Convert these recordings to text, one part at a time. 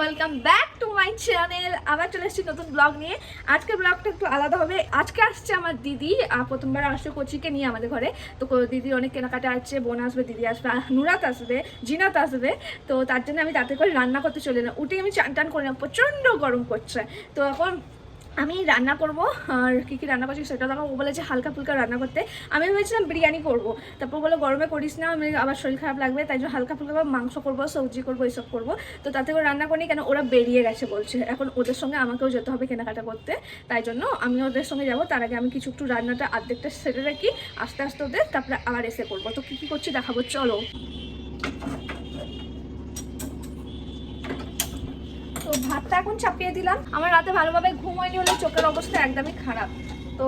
Welcome back to my channel. আবার চলে এসেছি নতুন ব্লগ নিয়ে। আজকের ব্লগটা একটু আলাদা হবে। আজকে আসছে আমার দিদি। প্রথমবার আসছে কোচিকে নিয়ে আমাদের ঘরে। তো দিদি অনেক কেনাকাটা আছে বোন আসবে, দিদি আসবে নুরাত আসবে, জিনাত আসবে। তো তার জন্য আমি তাতে করে রান্না করতে চলে না উঠে আমি চান টান করে না প্রচণ্ড গরম করছে তো এখন আমি রান্না করব, আর কী কী রান্না করছি সেটা তখন ও বলেছে হালকা ফুলকা রান্না করতে। আমি ভেবেছিলাম বিরিয়ানি করব। তারপর বলো, গরমে করিস না, আমি আবার শরীর খারাপ লাগবে, তাই জন্য হালকা ফুলকা মাংস করব, সবজি করব এইসব করব। তো তাতে করে রান্না করিনি, কেন ওরা বেরিয়ে গেছে বলছে। এখন ওদের সঙ্গে আমাকেও যেতে হবে কেনাকাটা করতে, তাই জন্য আমি ওদের সঙ্গে যাব। তার আগে আমি কিছু একটু রান্নাটা আর্ধেকটা সেরে রাখি, আস্তে আস্তে ওদের, তারপরে আবার এসে করব। তো কী কী করছি দেখাবো, চলো। তো ভাতটা এখন চাপিয়ে দিলাম। আমার রাতে ভালোভাবে ঘুম হয়নি হলে চোখের অবস্থা একদমই খারাপ। তো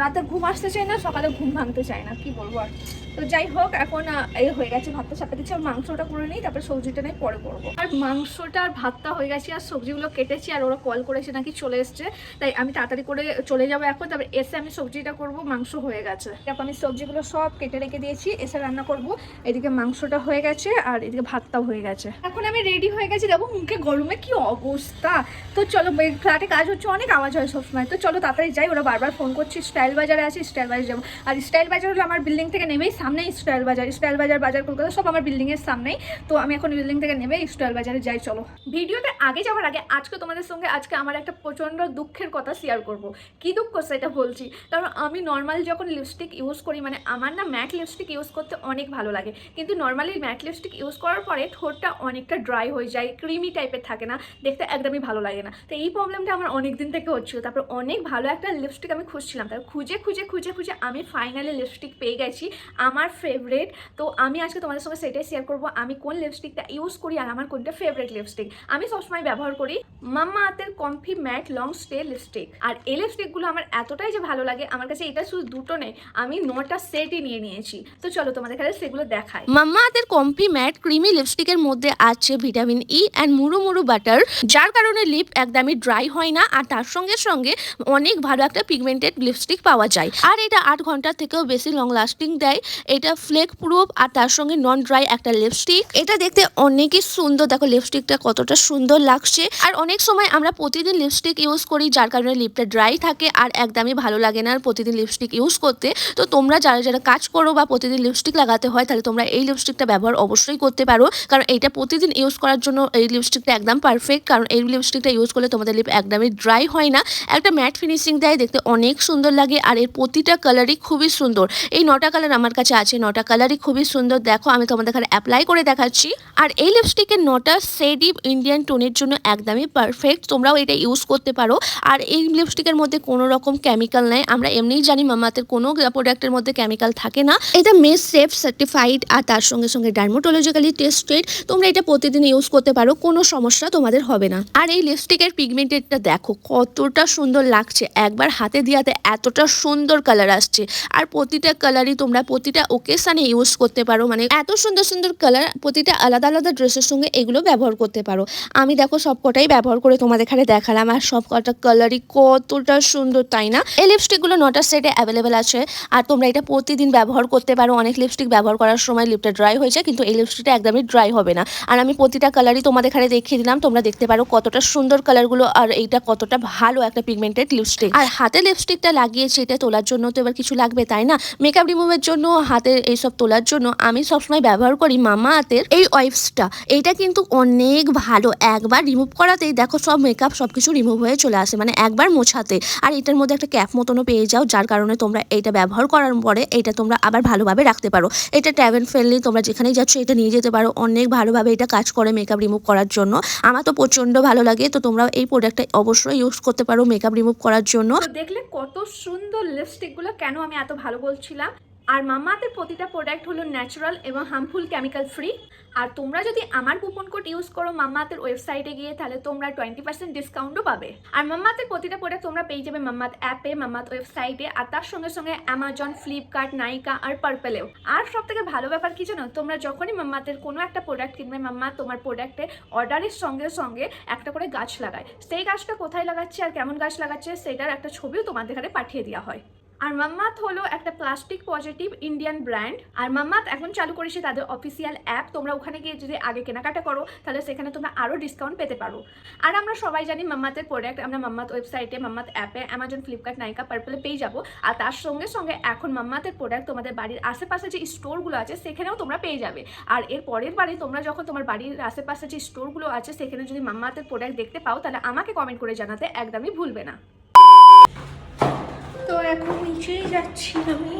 রাতে ঘুম আসতে চায় না, সকালে ঘুম ভাঙতে চায় না, কি বলব আর? তো যাই হোক এখন এই হয়ে গেছে ভাতটা চাপিয়ে দিচ্ছি আর মাংসটা করে নিই তারপরে সবজিটা নিয়ে পরে করব। আর মাংসটা আর ভাতটা হয়ে গেছে আর সবজিগুলো কেটেছি আর ওরা কল করেছে নাকি চলে এসছে তাই আমি তাড়াতাড়ি করে চলে যাব এখন তারপরে এসে আমি সবজিটা করব মাংস হয়ে গেছে। তারপর আমি সবজিগুলো সব কেটে রেখে দিয়েছি এসে রান্না করব। এদিকে মাংসটা হয়ে গেছে আর এদিকে ভাতটাও হয়ে গেছে। এখন আমি রেডি হয়ে গেছি দেখো মুখে গরমে কি অবস্থা। তো চলো ফ্ল্যাটে কাজ হচ্ছে অনেক আওয়াজ হয় সবসময়। তো চলো তাড়াতাড়ি যাই ওরা বারবার ফোন করছি স্টাইল বাজারে আছে স্টাইল বাজারে যাব। আর স্টাইল বাজার হলো আমার বিল্ডিং থেকে নেমেই সামনেই স্টাইল বাজার স্টাইল বাজার বাজার কলকাতা, সব আমার বিল্ডিংয়ের সামনেই। তো আমি এখন বিল্ডিং থেকে নেমে স্টাইল বাজারে যাই, চলো। ভিডিওতে আগে যাওয়ার আগে, আজকে তোমাদের সঙ্গে আজকে আমার একটা প্রচণ্ড দুঃখের কথা শেয়ার করব। কি দুঃখ সেটা বলছি? কারণ আমি নর্মাল যখন লিপস্টিক ইউজ করি মানে আমার না ম্যাট লিপস্টিক ইউজ করতে অনেক ভালো লাগে। কিন্তু নর্মালি ম্যাট লিপস্টিক ইউজ করার পরে ঠোঁটটা অনেকটা ড্রাই হয়ে যায় ক্রিমি টাইপের থাকে না, দেখতে একদমই ভালো লাগে না। তো এই প্রবলেমটা আমার অনেক দিন থেকে হচ্ছিল। তারপর অনেক ভালো একটা লিপস্টিক আমি খুঁজছিলাম। তারপর খুঁজে খুঁজে খুঁজে খুঁজে আমি ফাইনালি লিপস্টিক পেয়ে গেছি। আমার ফেভারেট তো আমি আজকে তোমাদের সঙ্গে সেটাই শেয়ার করব, আমি কোন লিপস্টিকটা ইউজ করি আর আমার কোনটা ফেভারিট লিপস্টিক আমি সবসময় ব্যবহার করি মাম্মা আতের comfy matte long stay lipstick আর এই লিপস্টিকগুলো আমার এতটাই যে ভালো লাগে, আমার কাছে এটা শুধু দুটো নেই, আমি নটা সেটই নিয়ে নিয়েছি। তো চলো তোমাদের কাছে সেগুলো দেখাই। মাম্মা আতের কমফি ম্যাট ক্রিমি লিপস্টিকের মধ্যে আছে vitamin E and muru muru butter যার কারণে লিপ একদমই ড্রাই হয় না, আর তার সঙ্গে সঙ্গে অনেক ভালো একটা পিগমেন্টেড লিপস্টিক পাওয়া যায়। আর এটা আট ঘণ্টার থেকেও বেশি লং লাস্টিং দেয় এটা ফ্লেক প্রুফ আর তার সঙ্গে নন ড্রাই একটা লিপস্টিক এটা দেখতে অনেকই সুন্দর। দেখো লিপস্টিকটা কতটা সুন্দর লাগছে। আর অনেক সময় আমরা প্রতিদিন লিপস্টিক ইউজ করি, যার কারণে লিপটা ড্রাই থাকে আর একদমই ভালো লাগে না প্রতিদিন লিপস্টিক ইউজ করতে। তো তোমরা যারা যারা কাজ করো বা প্রতিদিন লিপস্টিক লাগাতে হয়, তাহলে তোমরা এই লিপস্টিকটা ব্যবহার অবশ্যই করতে পারো। কারণ এটা প্রতিদিন ইউজ করার জন্য এই লিপস্টিকটা একদম পারফেক্ট কারণ এই লিপস্টিকটা ইউজ করলে তোমাদের লিপ একদমই ড্রাই হয় না। একটা ম্যাট ফিনিশিং দেয়, দেখতে অনেক সুন্দর লাগে আর এর প্রতিটা কালারই খুবই সুন্দর। এই নটা কালার আমার কাছে আছে, নটা কালারই খুবই সুন্দর। দেখো, আমি তোমাদের এখানে অ্যাপ্লাই করে দেখাচ্ছি। আর এই লিপস্টিকের নটা সেডি ইন্ডিয়ান টোনের জন্য একদমই পারফেক্ট তোমরাও এটা ইউজ করতে পারো। আর এই লিপস্টিকের মধ্যে কোনো রকম কেমিক্যাল নেই। আমরা এমনিই জানি মামাতের কোনো প্রোডাক্টের মধ্যে কেমিক্যাল থাকে না। এটা মেস সেফ সার্টিফাইড আর তার সঙ্গে সঙ্গে ডার্মোটোলজিক্যালি টেস্টেড তোমরা এটা প্রতিদিন ইউজ করতে পারো, কোনো সমস্যা তোমাদের হবে না। আর এই লিপস্টিকের পিগমেন্টেডটা দেখো, কতটা সুন্দর লাগছে। একবার হাতে দিয়াতে এতটা সুন্দর কালার আসছে। আর প্রতিটা কালারই তোমরা, প্রতিটা ওকেশনে ইউজ করতে পারো। মানে এত সুন্দর সুন্দর কালার প্রতিটা আলাদা আলাদা ড্রেসের সঙ্গে এগুলো ব্যবহার করতে পারো। আমি দেখো সব কটাই ব্যবহার করে তোমাদের এখানে দেখালাম, আর সব কটা কালারই কতটা সুন্দর, তাই না? এই লিপস্টিকগুলো নটা সেটে অ্যাভেলেবেল আছে, আর তোমরা এটা প্রতিদিন ব্যবহার করতে পারো। অনেক লিপস্টিক ব্যবহার করার সময় লিপটা ড্রাই হয়ে যায়, কিন্তু এই লিপস্টিকটা একদমই ড্রাই হবে না। আর আমি প্রতিটা কালারই তোমাদের এখানে দেখিয়ে দিলাম, তোমরা দেখতে পারো কতটা সুন্দর কালারগুলো আর এইটা কতটা ভালো একটা পিগমেন্টেড লিপস্টিক আর হাতে লিপস্টিকটা লাগিয়েছি, এটা তোলার জন্য তো এবার কিছু লাগবে, তাই না? মেকআপ রিমুভের জন্য হাতের এইসব তোলার জন্য আমি সবসময় ব্যবহার করি মামা হাতের এই ওয়াইপসটা। এইটা কিন্তু অনেক ভালো। একবার রিমুভ করাতেই দেখো সব মেকআপ সব কিছু রিমুভ হয়ে চলে আসে মানে একবার মোছাতে। আর এটার মধ্যে একটা ক্যাপ মতনও পেয়ে যাও, যার কারণে তোমরা এইটা ব্যবহার করার পরে এটা তোমরা আবার ভালোভাবে রাখতে পারো। এটা ট্যাভেন ফ্রেন্ডলি তোমরা যেখানেই যাচ্ছ এটা নিয়ে যেতে পারো। অনেক ভালোভাবে এটা কাজ করে মেকআপ রিমুভ করার জন্য। আমার তো প্রচণ্ড ভালো লাগে, তো তোমরা এই প্রোডাক্টটা অবশ্যই ইউজ করতে পারো মেকআপ রিমুভ করার জন্য। দেখলে কত সুন্দর লিপস্টিকগুলো কেন আমি এত ভালো বলছিলাম? আর মামাতের প্রতিটা প্রোডাক্ট হলো ন্যাচারাল এবং হার্মফুল কেমিক্যাল ফ্রি আর তোমরা যদি আমার কুপন কোড ইউজ করো মাম্মাতের ওয়েবসাইটে গিয়ে, তাহলে তোমরা টোয়েন্টি পার্সেন্ট ডিসকাউন্টও পাবে। আর মাম্মাতের প্রতিটা প্রোডাক্ট তোমরা পেয়ে যাবে মাম্মাত অ্যাপে মাম্মাত ওয়েবসাইটে আর তার সঙ্গে সঙ্গে অ্যামাজন ফ্লিপকার্ট নাইকা আর পার্পেলেও আর সব থেকে ভালো ব্যাপার কি জানো? তোমরা যখনই মাম্মাতের কোনো একটা প্রোডাক্ট কিনবে মাম্মা তোমার প্রোডাক্টে অর্ডারের সঙ্গে সঙ্গে একটা করে গাছ লাগায়। সেই গাছটা কোথায় লাগাচ্ছে আর কেমন গাছ লাগাচ্ছে, সেটার একটা ছবিও তোমাদের এখানে পাঠিয়ে দেওয়া হয়। আর মাম্মাত হলো একটা প্লাস্টিক পজিটিভ ইন্ডিয়ান ব্র্যান্ড আর মাম্মাত এখন চালু করেছে তাদের অফিসিয়াল অ্যাপ তোমরা ওখানে গিয়ে যদি আগে কেনাকাটা করো, তাহলে সেখানে তোমরা আরও ডিসকাউন্ট পেতে পারো। আর আমরা সবাই জানি মাম্মাতের প্রোডাক্ট আমরা মাম্মাত ওয়েবসাইটে মাম্মাত অ্যাপে অ্যামাজন ফ্লিপকার্ট নাইকা পার্পলে পেয়ে যাব। আর তার সঙ্গে সঙ্গে এখন মাম্মাতের প্রোডাক্ট তোমাদের বাড়ির আশেপাশে যে স্টোরগুলো আছে, সেখানেও তোমরা পেয়ে যাবে। আর এর পরের বারে তোমরা যখন তোমার বাড়ির আশেপাশে যে স্টোরগুলো আছে, সেখানে যদি মাম্মাতের প্রোডাক্ট দেখতে পাও, তাহলে আমাকে কমেন্ট করে জানাতে একদমই ভুলবে না। তো এখন নিচেই যাচ্ছি আমি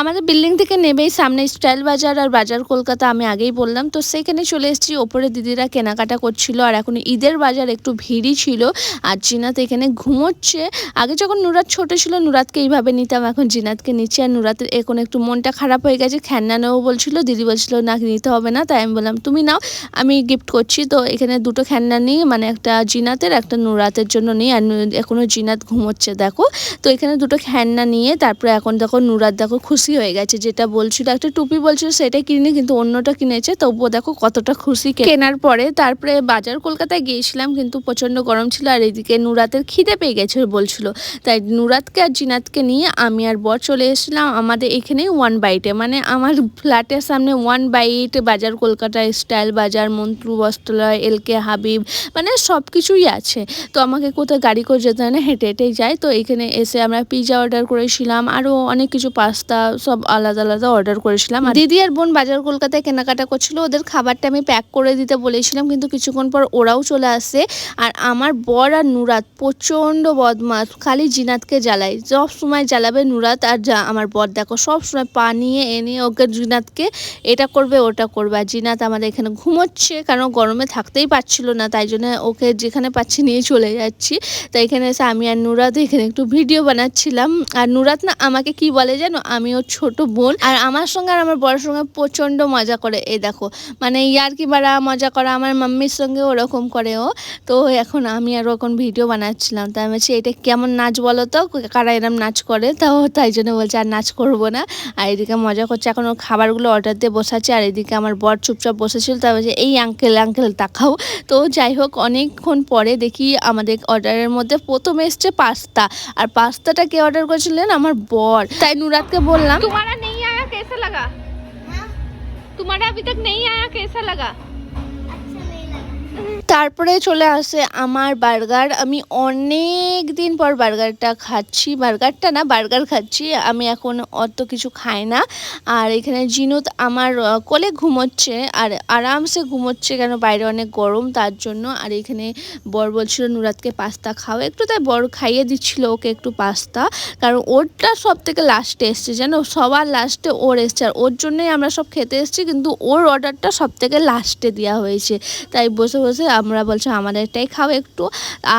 আমাদের বিল্ডিং থেকে নেবেই, সামনে স্টাইল বাজার আর বাজার কলকাতা আমি আগেই বললাম। তো সেখানে চলে এসেছি, ওপরে দিদিরা কেনাকাটা করছিল আর এখন ঈদের বাজার একটু ভিড়ই ছিল। আর জিনাত এখানে ঘুমোচ্ছে। আগে যখন নুরাত ছোট ছিল, নুরাতকে এইভাবে নিতাম, এখন জিনাতকে নিচ্ছি। আর নুরাতের এখন একটু মনটা খারাপ হয়ে গেছে, খেলনা নেব বলছিল, দিদি বলছিল, না, নিতে হবে না। তাই আমি বললাম, তুমি নাও। আমি গিফট করছি। তো এখানে দুটো খেলনা নিই মানে একটা জিনাতের, একটা নুরাতের জন্য নিই। আর এখনও জিনাত ঘুমোচ্ছে, দেখো। তো এখানে দুটো খেলনা নিয়ে, তারপরে এখন দেখো নুরাত, দেখো খুশি হয়ে গেছে, যেটা বলছিল একটা টুপি বলছিল সেটাই কিনে কিন্তু অন্যটা কিনেছে। তবুও দেখো কতটা খুশি কেনার পরে তারপরে বাজার কলকাতায় গিয়েছিলাম, কিন্তু প্রচণ্ড গরম ছিল আর এদিকে নুরাতের খিদে পেয়ে গেছে বলছিল। তাই নুরাতকে আর জিনাতকে নিয়ে আমি আর বর চলে এসেছিলাম আমাদের এখানেই ওয়ান বাইটে মানে আমার ফ্ল্যাটের সামনে ওয়ান বাইট বাজার কলকাতায় স্টাইল বাজার, মন্ত্রু, বস্ত্রালয়, এল কে, হাবিব মানে সব কিছুই আছে। তো আমাকে কোথাও গাড়ি করে যেতে হয় না, হেঁটে হেঁটেই যাই তো এখানে এসে আমরা পিৎজা অর্ডার করেছিলাম আরও অনেক কিছু পাস্তা সব আলাদা আলাদা অর্ডার করেছিলাম। আর দিদি আর বোন বাজার কলকাতায় কেনাকাটা করছিল, ওদের খাবারটা আমি প্যাক করে দিতে বলেছিলাম, কিন্তু কিছুক্ষণ পর ওরাও চলে আসে। আর আমার বর আর নুরাত প্রচণ্ড বদমাস খালি জিনাতকে জ্বালায়। সব সময় জ্বালাবে নুরাত আর যা, আমার বর দেখো, সব সময় পা নিয়ে এনে ওকে জিনাতকে, এটা করবে, ওটা করবে। আর জিনাত আমাদের এখানে ঘুমোচ্ছে, কারণ গরমে থাকতেই পারছিল না, তাই জন্য ওকে যেখানে পাচ্ছি নিয়ে চলে যাচ্ছি। তাই এখানে এসে আমি আর নুরাত এখানে একটু ভিডিও বানাচ্ছিলাম। আর নুরাত না আমাকে কি বলে জানো? আমি ওর ছোট বোন, আর আমার সঙ্গে আর আমার বড়ের সঙ্গে প্রচণ্ড মজা করে। এই দেখো মানে ইয়ার কি বাড়া মজা করা, আমার মাম্মির সঙ্গে ওরকম করে ও। তো এখন আমি আর ওখন ভিডিও বানাচ্ছিলাম, তাই আমি বলছি, এটা কেমন নাচ বলো তো? কারা এরম নাচ করে? তাও তাই জন্য বলছে, আর নাচ করব না। আর এদিকে মজা করছে, এখন ওর খাবারগুলো অর্ডার দিয়ে বসাচ্ছে, আর এদিকে আমার বর চুপচাপ বসেছিল, তাই বলছে, এই আঙ্কেল আঙ্কেল তাকাও। তো যাই হোক, অনেকক্ষণ পরে দেখি আমাদের অর্ডারের মধ্যে প্রথমে এসছে পাস্তা, আর পাস্তাটা কে অর্ডার করেছিলেন আমার বর। তাই নুরাতকে বললাম तुम्हारा नहीं आया कैसा लगा? हाँ। तुम्हारा अभी तक नहीं आया कैसा लगा? তারপরে চলে আসে আমার বার্গার। আমি অনেক দিন পর বার্গারটা খাচ্ছি। বার্গারটা না, বার্গার খাচ্ছি। আমি এখন অত কিছু খাই না। আর এখানে জিনুত আমার কোলে ঘুমোচ্ছে। আর আরামসে ঘুমোচ্ছে কেন? বাইরে অনেক গরম, তার জন্য। আর এখানে বর বলছিল, নুরাতকে পাস্তা খাও। একটু তাই বর খাইয়ে দিচ্ছিল ওকে একটু পাস্তা। কারণ ওরটা সব থেকে লাস্টে এসছে, জানো? সবার লাস্টে ওর এসছে। আর ওর জন্যই আমরা সব খেতে এসেছি, কিন্তু ওর অর্ডারটা সব থেকে লাস্টে দেওয়া হয়েছে। তাই বসে বসে আমরা বলছি আমাদেরটাই খাও একটু।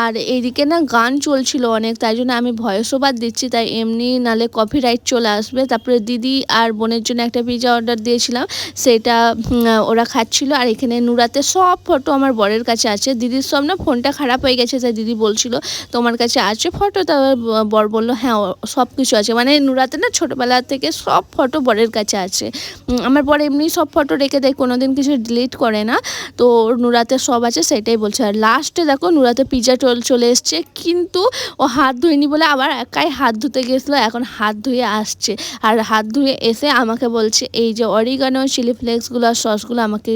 আর এইদিকে না গান চলছিল অনেক, তাই জন্য আমি ভয়েস ওভার দিচ্ছি, তাই এমনি নালে কপিরাইট চলে আসবে। তারপরে দিদি আর বোনের জন্য একটা পিজা অর্ডার দিয়েছিলাম, সেটা ওরা খাচ্ছিল। আর এখানে নুরাতে সব ফটো আমার বরের কাছে আছে। দিদির সব না ফোনটা খারাপ হয়ে গেছে, তাই দিদি বলছিল, তোমার কাছে আছে ফটো তা বর বলল হ্যাঁ সব কিছু আছে। মানে নুরাতে না ছোটোবেলা থেকে সব ফটো বরের কাছে আছে। আমার বর এমনি সব ফটো রেখে দেয়, কোনোদিন কিছু ডিলিট করে না। তো নুরাতে সব আছে, সেটাই বলছে। আর লাস্টে দেখো নুরাতে পিজা চল, চলে এসছে, কিন্তু ও হাত ধুয়নি বলে আবার একাই হাত ধুতে গেছিল, এখন হাত ধুয়ে আসছে। আর হাত ধুয়ে এসে আমাকে বলছে, এই যে অরিগানো চিলি ফ্লেক্সগুলো আর সসগুলো আমাকে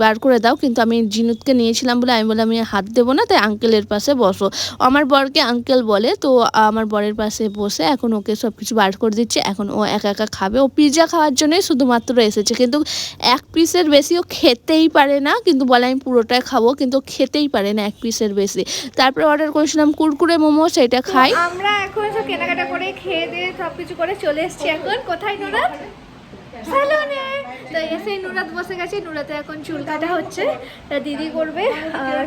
বার করে দাও, কিন্তু আমি জিনুতকে নিয়েছিলাম বলে আমি বললাম আমি হাত দেবো না, তাই আঙ্কেলের পাশে বসো। আমার বরকে আঙ্কেল বলে, তো আমার বরের পাশে বসে এখন ওকে সব কিছু বার করে দিচ্ছে। এখন ও একা একা খাবে। ও পিৎজা খাওয়ার জন্যই শুধুমাত্র এসেছে, কিন্তু এক পিসের বেশি ও খেতেই পারে না, কিন্তু বলে আমি পুরোটাই খাব কিন্তু খেতেই পারে না এক পিসের বেশি। তারপরে অর্ডার করেছিলাম কুরকুরে মোমো সেটা খাই। আমরা এখন সব কেনাকাটা করে খেয়ে দিয়ে সব কিছু করে চলে এসেছি এখন। কোথায় নুরাত স্যালনে তো এসে নুরাত বসে গেছে নুরাতে এখন চুল কাটা হচ্ছে। দিদি করবে আর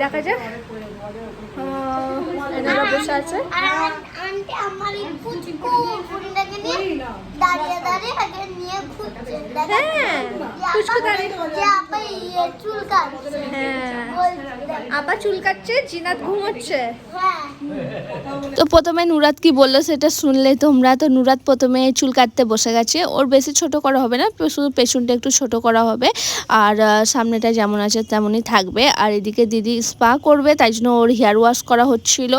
দেখা যাক। এনারা বসে আছে। হ্যাঁ, হ্যাঁ বলছে। চুল কাটছে জিনাত ঘুমোচ্ছে। তো প্রথমে নুরাত কি বলল সেটা শুনলে তোমরা। তো নুরাত প্রথমে চুল কাটতে বসে গেছে। ওর বেশি ছোট করা হবে না শুধু পেছনটা একটু ছোট করা হবে। আর সামনেটা যেমন আছে তেমনই থাকবে। আর এদিকে দিদি স্পা করবে, তাই জন্য ওর হেয়ার ওয়াশ করা হচ্ছিল।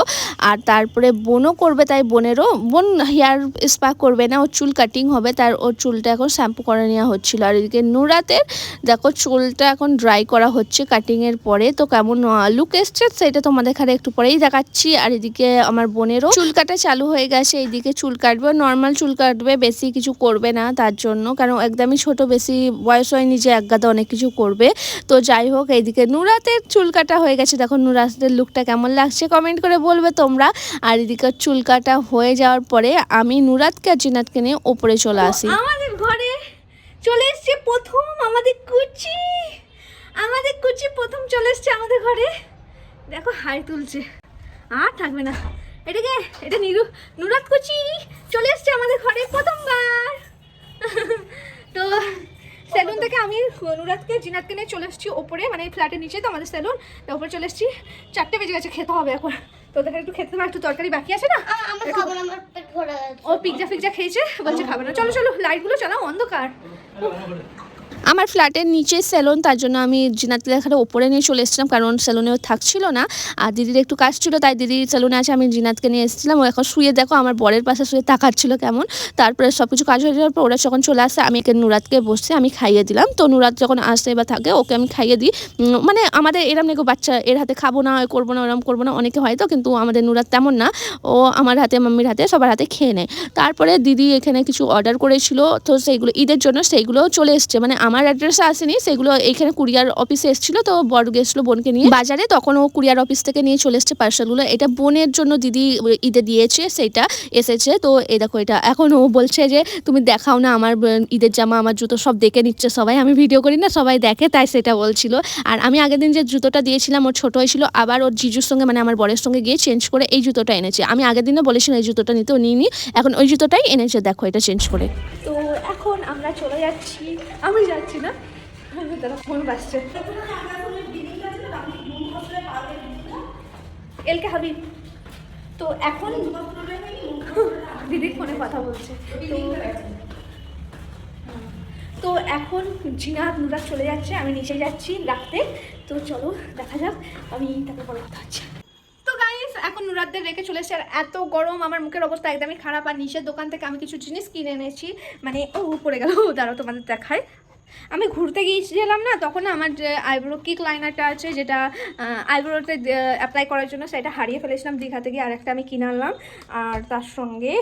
আর তারপরে বোনও করবে, তাই বোনেরও, বোন হেয়ার স্পা করবে না, ওর চুল কাটিং হবে, তার ওর চুলটা এখন শ্যাম্পু করে নেওয়া হচ্ছিল। আর এদিকে নুরাতের, দেখো চুলটা এখন ড্রাই করা হচ্ছে কাটিংয়ের পরে। তো কেমন লুক এসছে, সেটা তোমাদের এখানে একটু পরেই দেখাচ্ছি। আর এদিকে আমার বোনেরও চুল কাটা চালু হয়ে গেছে এইদিকে চুল কাটবে নর্মাল চুল কাটবে, বেশি কিছু করবে না তার জন্য। কারণ একদমই ছোট বেশি বয়স হয়নি যে একগাদা অনেক কিছু করবে। তো যাই হোক এইদিকে নুরাতের চুল কাটা হয়ে গেছে। দেখো নুরাতের লুকটা কেমন লাগছে? কমেন্ট করে বলবে তোমরা। আর এদিকে চুল কাটা হয়ে যাওয়ার পরে আমি নুরাতকে আর জিনাতকে নিয়ে ওপরে চলে আসি। আমাদের ঘরে চলে এসছে প্রথম আমাদের কুচি। আমাদের কুচি প্রথম চলে এসছে আমাদের ঘরে। দেখো হাই তুলছে। আর থাকবে না। এটাকে এটা নিরু নুরাত কুচি চলে এসছে আমাদের ঘরে প্রথমবার। তো সেলুন থেকে আমি অনুরাধকে জিনাতকে নিয়ে চলে এসেছি ওপরে মানে ফ্ল্যাটের নিচে তো আমাদের সেলুন তো ওপরে চলে এসেছি। চারটে বেজে গেছে খেতে হবে এখন। তো ওদের একটু খেতে একটু তরকারি বাকি আছে না? আ- আমার খাব না আমার পেট ভরে গেছে ও পিৎজা ফিৎজা খেয়েছে বলছে খাবে না। চলো চলো লাইটগুলো চলো অন্ধকার। আমার ফ্ল্যাটের নিচে সেলুন তার জন্য আমি জিনাতকে এখানে ওপরে নিয়ে চলে এসেছিলাম, কারণ সেলুনেও থাকছিল না। আর দিদির একটু কাজ ছিল, তাই দিদি সেলুনে আছে, আমি জিনাতকে নিয়ে এসেছিলাম। ও এখন শুয়ে, দেখো আমার বরের পাশে শুয়ে তাকাচ্ছিল কেমন। তারপরে সব কিছু কাজ হয়ে যাওয়ার পর ওরা যখন চলে আসে, আমি একে নুরাতকে বসে আমি খাইয়ে দিলাম। তো নুরাত যখন আসে বা থাকে, ওকে আমি খাইয়ে দিই। মানে আমাদের এরম নাকি বাচ্চা, এর হাতে খাব না, এ করব না, ওরম করব না, অনেকে হয় তো কিন্তু আমাদের নুরাত তেমন না। ও আমার হাতে, মাম্মির হাতে, সবার হাতে খেয়ে নেয়। তারপরে দিদি এখানে কিছু অর্ডার করেছিল, তো সেইগুলো, ঈদের জন্য সেইগুলো চলে এসছে। মানে আমার অ্যাড্রেসে আসেনি, সেগুলো এইখানে কুরিয়ার অফিসে এসেছিল, তো বড় গেছিল বোনকে নিয়ে। বাজারে তখন ও কুরিয়ার অফিস থেকে নিয়ে চলে এসছে পার্সেলগুলো এটা বোনের জন্য দিদি ঈদে দিয়েছে সেইটা এসেছে। তো এই দেখো এটা। এখন ও বলছে যে, তুমি দেখাও না আমার ঈদের জামা, আমার জুতো, সব দেখে নিচ্ছে সবাই। আমি ভিডিও করি না, সবাই দেখে, তাই সেটা বলছিল। আর আমি আগের দিন যে জুতোটা দিয়েছিলাম ওর ছোট হয়েছিল, আবার ওর জিজুর সঙ্গে মানে আমার বরের সঙ্গে গিয়ে চেঞ্জ করে এই জুতোটা এনেছে। আমি আগের দিনও বলেছিলাম, এই জুতোটা নিতে, ও নিইনি। এখন ওই জুতোটাই এনেছে, দেখো এটা চেঞ্জ করে। তো এখন আমরা চলে যাচ্ছি। আমি যাচ্ছি না। দাদা ফোন বাজছে। এলকে হাবিব, তো এখন দিদির ফোনে কথা বলছে। তো তো এখন জিনাত নুরাত চলে যাচ্ছে, আমি নিচে যাচ্ছি রাখতে। তো চলো, দেখা যাক, আমি তাকে পরে কথা হচ্ছে। নুরাতদের রেখে চলে এসেছি। আর এত গরম, আমার মুখের অবস্থা একদমই খারাপ। আর নিচের দোকান থেকে আমি কিছু জিনিস কিনে এনেছি। মানে ও পড়ে গেল। দাঁড়াও তোমাদের দেখায় আমি ঘুরতে গিয়েছিলাম না, তখন আমার যে আইব্রো কিক লাইনারটা আছে, যেটা আইব্রোতে অ্যাপ্লাই করার জন্য সেটা হারিয়ে ফেলেছিলাম দীঘা থেকে, আর একটা আমি কিনে আনলাম আর তার সঙ্গে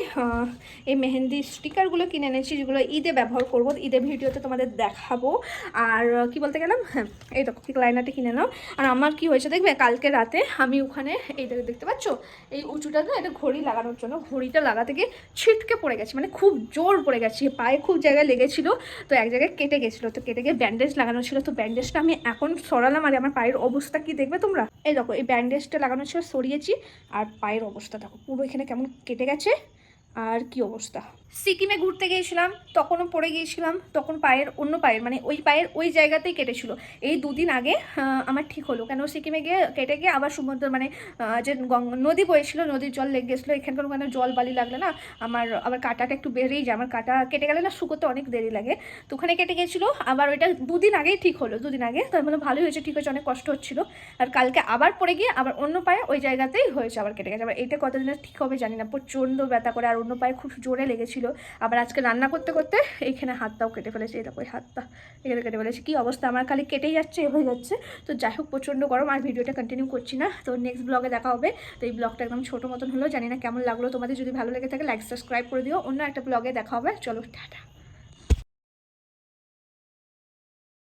এই মেহেন্দি স্টিকারগুলো কিনে এনেছি, যেগুলো ঈদে ব্যবহার করব, ঈদের ভিডিওতে তোমাদের দেখাবো। আর কি বলতে গেলাম? হ্যাঁ এই দেখো কিক লাইনারটা কিনে নাও। আর আমার কি হয়েছে দেখবে? কালকে রাতে আমি ওখানে, এই দেখতে পাচ্ছ? এই উঁচুটা না, এটা ঘড়ি লাগানোর জন্য, ঘড়িটা লাগাতে গিয়ে ছিটকে পড়ে গেছে মানে খুব জোর পড়ে গেছে, পায়ে খুব জায়গায় লেগেছিল, তো এক জায়গায় কেটে গেছিল। তো কেটে গিয়ে ব্যান্ডেজ লাগানো ছিল। তো ব্যান্ডেজটা আমি এখন সরালাম। আর আমার পায়ের অবস্থা কি দেখবে তোমরা? এই দেখো, এই ব্যান্ডেজটা লাগানো ছিল, সরিয়েছি। আর পায়ের অবস্থা দেখো, পুরো এখানে কেমন কেটে গেছে। আর কি অবস্থা? সিকিমে ঘুরতে গিয়েছিলাম, তখনও পড়ে গিয়েছিলাম, তখন পায়ের অন্য পায়ের মানে ওই পায়ের ওই জায়গাতেই কেটেছিল। এই দুদিন আগে আমার ঠিক হলো। কেন সিকিমে গিয়ে কেটে গিয়ে আবার সমুদ্র মানে যে নদী বয়েছিল নদীর জল লেগে গেছিল, এখানকার ওখানে জল বালি লাগলে না, আমার আবার কাটাটা একটু বেড়েই যায়। আমার কাটা কেটে গেলে না, শুকোতে অনেক দেরি লাগে। তো ওখানে কেটে গেছিল আবার ওইটা দুদিন আগেই ঠিক হলো, দুদিন আগে। তো বললাম, ভালোই হয়েছে, ঠিক হয়েছে, অনেক কষ্ট হচ্ছিল। আর কালকে আবার পড়ে গিয়ে আবার অন্য পায়ে ওই জায়গাতেই হয়েছে, আবার কেটে গেছে। আবার এটা কতদিনের ঠিক হবে জানি না, প্রচণ্ড ব্যথা করে, আর অন্য পায়ে খুব জোরে লেগেছিলো। আবার আজকে রান্না করতে করতে এইখানে হাতটাও কেটে ফেলেছে এরকম ওই হাতটা এখানে কেটে ফেলেছে। কী অবস্থা? আমার খালি কেটেই যাচ্ছে, এ হয়ে যাচ্ছে। তো যাই হোক, প্রচণ্ড গরম, আর ভিডিওটা কন্টিনিউ করছি না। তো নেক্সট ব্লগে দেখা হবে। তো এই ব্লগটা একদম ছোটো মতন হলো জানি না কেমন লাগল। তোমাদের যদি ভালো লেগে থাকে লাইক সাবস্ক্রাইব করে দিও। অন্য একটা ব্লগে দেখা হবে। চলো, টাটা।